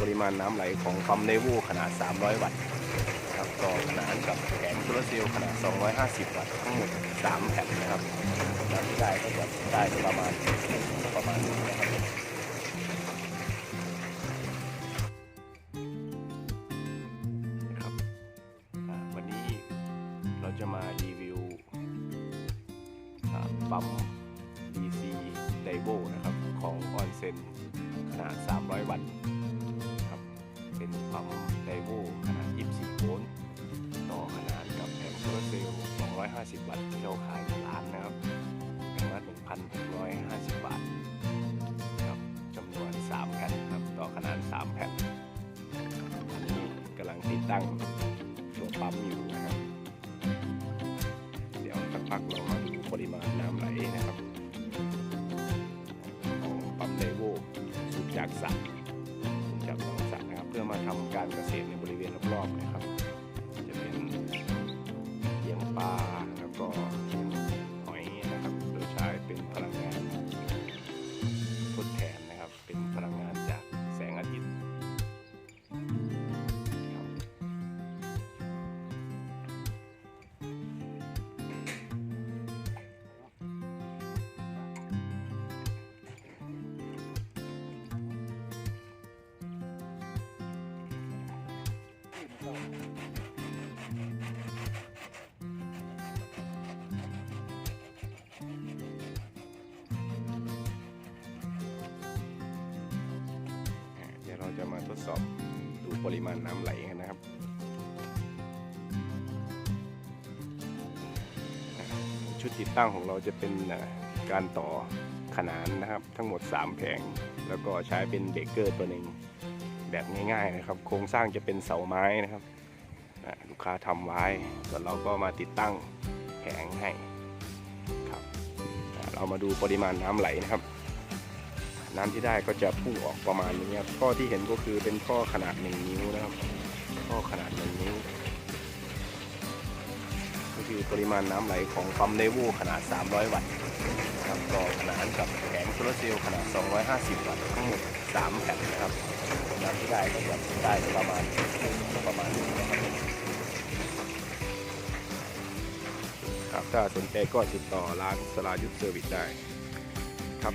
ปริมาณน้ำไหลของปั๊มเลโวขนาด 300 วัตต์นะครับต่อขนานกับแผงโซลาร์เซลล์ขนาด 250 วัตต์ทั้งหมด 3 แผ่นนะครับน้ำที่ได้ก็จะได้ประมาณประมาณนี้นะครับนะครับวันนี้เราจะมารีวิวปั๊ม DC d i v o นะครับของออนเซนขนาด 300 วัตต์ ปั๊ม d i v o ขนาด 24 โวลต์ต่อขนาดกับแผงโซลาร์เซลล์ 250 วัตต์ที่เราขายในร้านนะครับแผงละ1,650 บาทครับจำนวน 3 แผ่นครับต่อขนาด 3 แผ่นอันนี้กำลังติดตั้งตัวปั๊มอยู่นะครับ เดี๋ยวสักพักเรามาดูปริมาณน้ำไหลนะครับ ของปั๊มเลโวสูบจากสระ การเกษตรในบริเวณรอบๆนะครับ จะเป็นเลี้ยงปลาแล้วก็หอยนะครับโดยใช้เป็นพลังงานทดแทนนะครับเป็นพลังงาน จะมาทดสอบดูปริมาณน้ำไหลกันนะครับชุดติดตั้งของเราจะเป็นการต่อขนานนะครับ ทั้งหมด 3 แผง แล้วก็ใช้เป็นเบรกเกอร์ตัวหนึ่งแบบง่ายๆนะครับ โครงสร้างจะเป็นเสาไม้นะครับลูกค้าทำไว้ส่วนเราก็มาติดตั้งแผงให้ครับเรามาดูปริมาณน้ำไหลนะครับ น้ำที่ได้ก็จะพุ่งออกประมาณนี้ครับท่อที่เห็นก็คือเป็นท่อขนาด 1 นิ้วนะครับท่อขนาด 1 นิ้ว ก็คือปริมาณน้ำไหลของปั๊มเลโวขนาด 300 วัตต์ครับต่อขนานกับแผงโซลาร์เซลล์ขนาด 250 วัตต์ทั้งหมด 3 แผ่นนะครับน้ำที่ได้ก็จะได้ประมาณประมาณนี้นะครับครับถ้าสนใจก็ติดต่อร้านสลายุทธเซอร์วิสได้ครับ